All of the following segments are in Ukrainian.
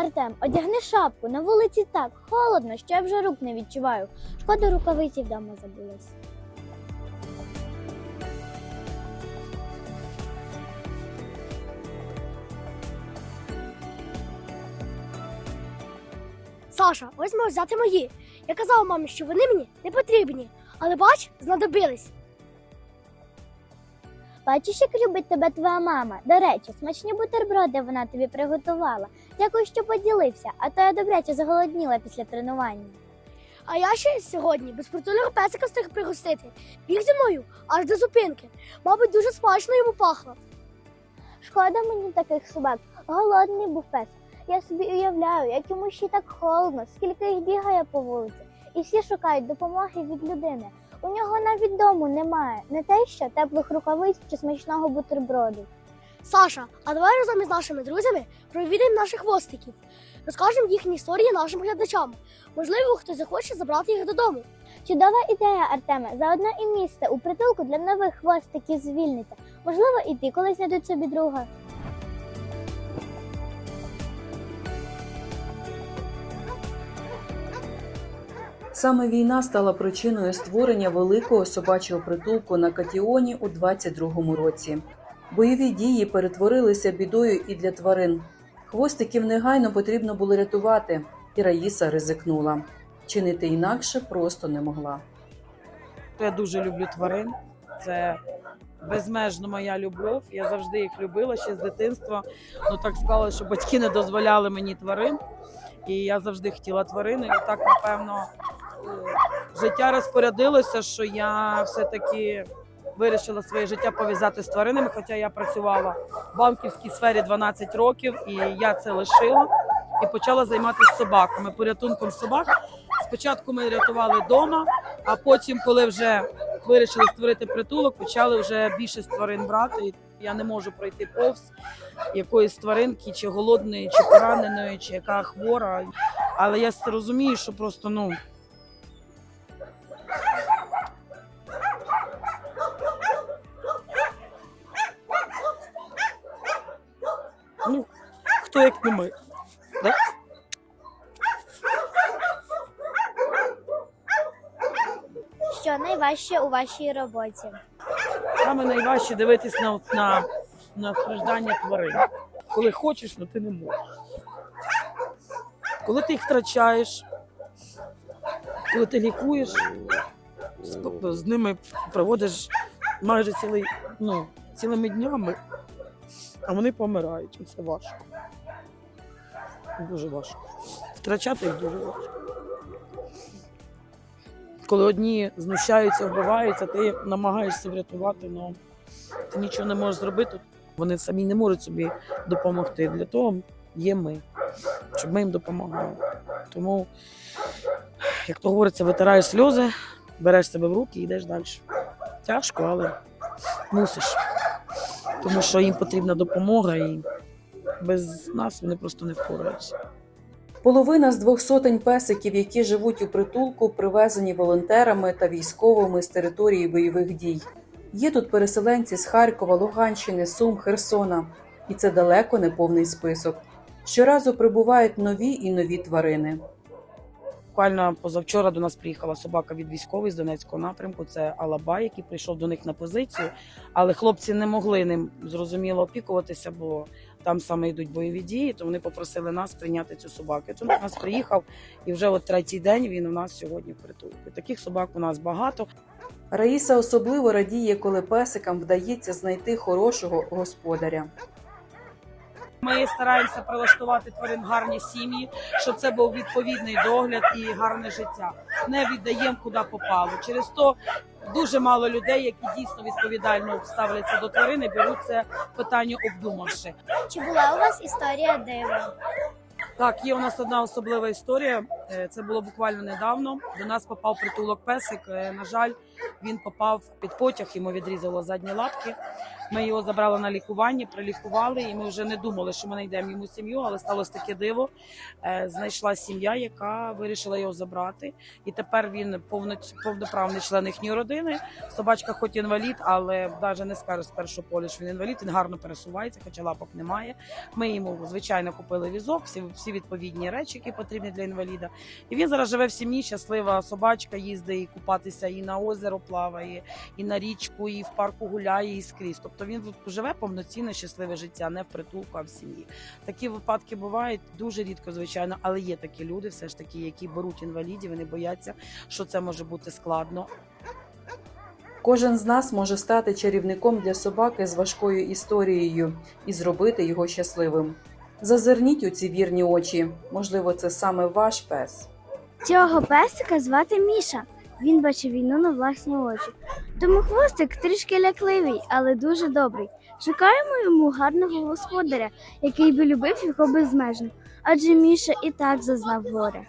Артем, одягни шапку. На вулиці так холодно, що я вже рук не відчуваю. Шкода рукавиці вдома забулась. Саша, ось можеш взяти мої. Я казав мамі, що вони мені не потрібні, але бач, знадобились. Бачиш, як любить тебе твоя мама. До речі, смачні бутерброди вона тобі приготувала. Дякую, що поділився, а то я добряче заголодніла після тренування. А я ще сьогодні безпритульного песика встиг пригостити. Біг зі мною аж до зупинки. Мабуть, дуже смачно йому пахло. Шкода мені таких собак. Голодний був пес. Я собі уявляю, як йому ще так холодно, скільки їх бігає по вулиці, і всі шукають допомоги від людини. У нього навіть дому немає, не те, що теплих рукавиць чи смачного бутерброду. Саша, а давай разом із нашими друзями провідаємо наших хвостиків. Розкажемо їхні історії нашим глядачам. Можливо, хтось захоче забрати їх додому. Чудова ідея, Артеме. Заодно і місце у притулку для нових хвостиків звільниться. Можливо, і ти колись знайдуть собі друга. Саме війна стала причиною створення великого собачого притулку на Катіоні у 22-му році. Бойові дії перетворилися бідою і для тварин. Хвостиків негайно потрібно було рятувати, і Раїса ризикнула. Чинити інакше просто не могла. Я дуже люблю тварин. Це безмежно моя любов. Я завжди їх любила ще з дитинства. Ну так склалося, що батьки не дозволяли мені тварин. І я завжди хотіла тварини. І так, напевно, життя розпорядилося, що я все-таки вирішила своє життя пов'язати з тваринами. Хоча я працювала в банківській сфері 12 років, і я це лишила і почала займатися собаками, порятунком собак. Спочатку ми рятували вдома, а потім, коли вже вирішили створити притулок, почали вже більше тварин брати. Я не можу пройти повз якоїсь тваринки, чи голодної, чи пораненої, чи яка хвора. Але я розумію, що просто ну. Ну, хто як не ми. Да? Що найважче у вашій роботі? Саме найважче дивитись на, на, на страждання тварин. Коли хочеш, але ти не можеш. Коли ти їх втрачаєш, коли ти лікуєш, з, з ними проводиш майже цілий, ну, цілими днями, а вони помирають. Це важко. Дуже важко. Втрачати їх дуже важко. Коли одні знущаються, вбиваються, ти намагаєшся врятувати, але ти нічого не можеш зробити. Вони самі не можуть собі допомогти. Для того є ми, щоб ми їм допомагали. Тому, як то говориться, витираєш сльози, береш себе в руки і йдеш далі. Тяжко, але мусиш. Тому що їм потрібна допомога, і без нас вони просто не впораються. Половина з двох сотень песиків, які живуть у притулку, привезені волонтерами та військовими з території бойових дій. Є тут переселенці з Харкова, Луганщини, Сум, Херсона, і це далеко не повний список. Щоразу прибувають нові і нові тварини. Буквально позавчора до нас приїхала собака від військових з Донецького напрямку. Це Алабай, який прийшов до них на позицію. Але хлопці не могли ним зрозуміло опікуватися, бо там саме йдуть бойові дії. То вони попросили нас прийняти цю собаку. До нас приїхав, і вже от третій день він у нас сьогодні притулку. Таких собак у нас багато. Раїса особливо радіє, коли песикам вдається знайти хорошого господаря. Ми стараємося прилаштувати тварин гарні сім'ї, щоб це був відповідний догляд і гарне життя. Не віддаємо куди попало. Через то дуже мало людей, які дійсно відповідально ставляться до тварини, беруть це питання обдумавши. Чи була у вас історія дива? Так, є у нас одна особлива історія. Е, Це було буквально недавно. До нас попав притулок песик. Е, На жаль, він попав під потяг, йому відрізало задні лапки. Ми його забрали на лікування, прилікували, і ми вже не думали, що ми знайдемо йому сім'ю, але сталося таке диво. Е, Знайшла сім'я, яка вирішила його забрати. І тепер він повно, повноправний член їхньої родини. Собачка, хоч інвалід, але навіть не скаже з першого поля, що він інвалід. Він гарно пересувається, хоча лапок немає. Ми йому звичайно купили візок, всі, відповідні речі, які потрібні для інваліда. І він зараз живе в сім'ї. Щаслива собачка, їздить і купатися і на озеро плаває, і на річку, і в парку гуляє, і скрізь. Тобто він живе повноцінне щасливе життя, не в притулку, а в сім'ї. Такі випадки бувають дуже рідко, звичайно, але є такі люди, все ж таки, які беруть інвалідів, вони бояться, що це може бути складно. Кожен з нас може стати чарівником для собаки з важкою історією і зробити його щасливим. Зазирніть у ці вірні очі. Можливо, це саме ваш пес. Цього песика звати Міша. Він бачив війну на власні очі. Тому хвостик трішки лякливий, але дуже добрий. Шукаємо йому гарного господаря, який би любив його безмежно. Адже Міша і так зазнав горя.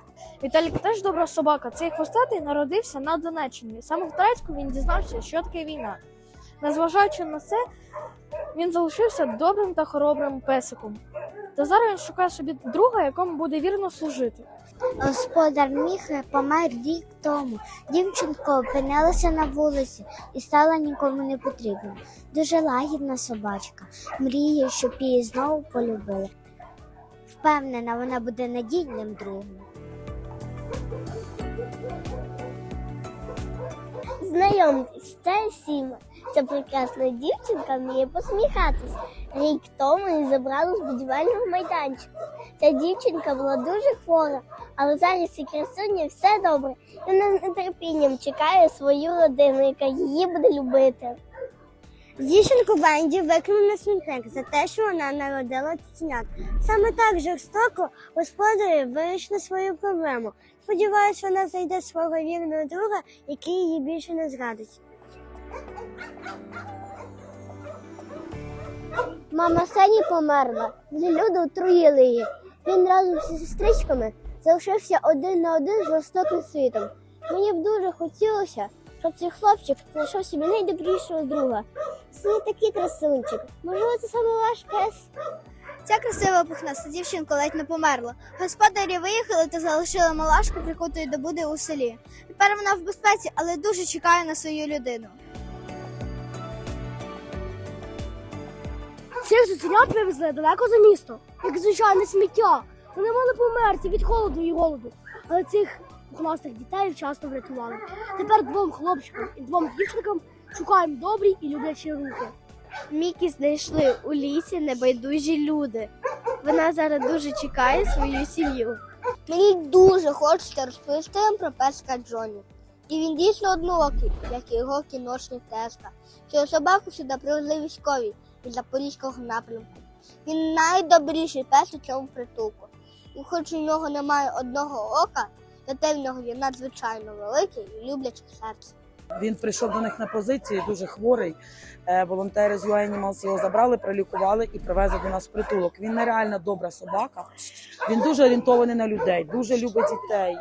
Віталік теж добра собака. Цей хвостатий народився на Донеччині. Саме в Турецьку він дізнався, що таке війна. Незважаючи на це, він залишився добрим та хоробрим песиком. Та зараз він шукає собі друга, якому буде вірно служити. Господар Міхи помер рік тому. Дівчинка опинилася на вулиці і стала нікому не потрібна. Дуже лагідна собачка. Мріє, щоб її знову полюбили. Впевнена, вона буде надійним другом. Знайомтесь, це Сіма. Ця прекрасна дівчинка вміє посміхатись. Рік тому її забрали з будівельного майданчика. Ця дівчинка була дуже хвора, але зараз і красуня все добре. І вона з нетерпінням чекає свою родину, яка її буде любити. Дівчинку Венді викинули на смітник за те, що вона народила цуценят. Саме так жорстоко господарі вирішили свою проблему. Сподіваюсь, вона знайде свого вірного друга, який її більше не зрадить. Мама Сені померла. Люди отруїли її. Він разом зі сестричками залишився один на один з жорстоким світом. Мені б дуже хотілося, щоб цей хлопчик знайшов собі найдобрішого друга. Це такий красунчик. Можливо, це саме ваш пес. Ця красива пухнаста дівчинка ледь не померла. Господарі виїхали та залишили малашку прикутою до буди у селі. Тепер вона в безпеці, але дуже чекає на свою людину. Цих цуценят вивезли далеко за місто, як звичайне сміття. Вони мали померти від холоду і голоду. Але цих пухнастих дітей вчасно врятували. Тепер двом хлопчикам і двом дівчинкам шукаємо добрі і люблячі руки. Мікі знайшли у лісі небайдужі люди. Вона зараз дуже чекає свою сім'ю. Мені дуже хочеться розповісти вам про песка Джоні. І він дійсно одноокий, як і його кіношний тезка. Цього собаку сюди привезли військові із Запорізького напрямку. Він найдобріший пес у цьому притулку. І хоч у нього немає одного ока, зате в нього є надзвичайно велике і любляче серце. Він прийшов до них на позиції, дуже хворий. Е, Волонтери з UI Animals його забрали, прилікували і привезли до нас в притулок. Він нереально добра собака. Він дуже орієнтований на людей, дуже любить дітей.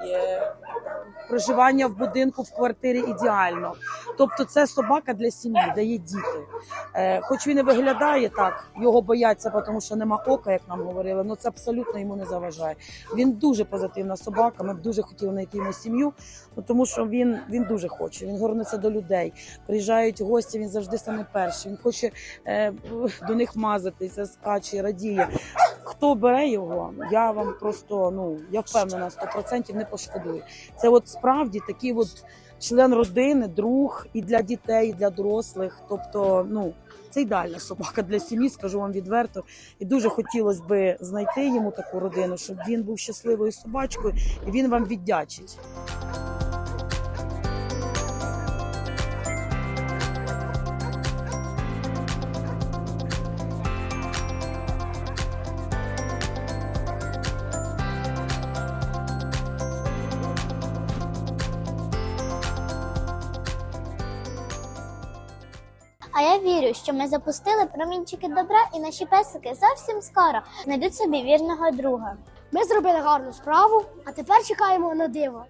Проживання в будинку в квартирі ідеально. Тобто, це собака для сім'ї, де є діти. Е, Хоч він і виглядає так, його бояться, тому що нема ока, як нам говорили. але це абсолютно йому не заважає. Він дуже позитивна собака. Ми б дуже хотіли знайти йому сім'ю, ну, тому що він, він дуже хоче. Він горниться до людей. Приїжджають гості, він завжди саме перший. Він хоче е, до них мазатися, скаче, радіє. Хто бере його, я вам просто ну я впевнена 100% не пошкодую. Це от справді такий от член родини, друг і для дітей, і для дорослих. Тобто, ну це ідеальна собака для сім'ї, скажу вам відверто. І дуже хотілося би знайти йому таку родину, щоб він був щасливою собачкою, і він вам віддячить. Вірю, що ми запустили промінчики добра, і наші песики зовсім скоро знайдуть собі вірного друга. Ми зробили гарну справу, а тепер чекаємо на диво.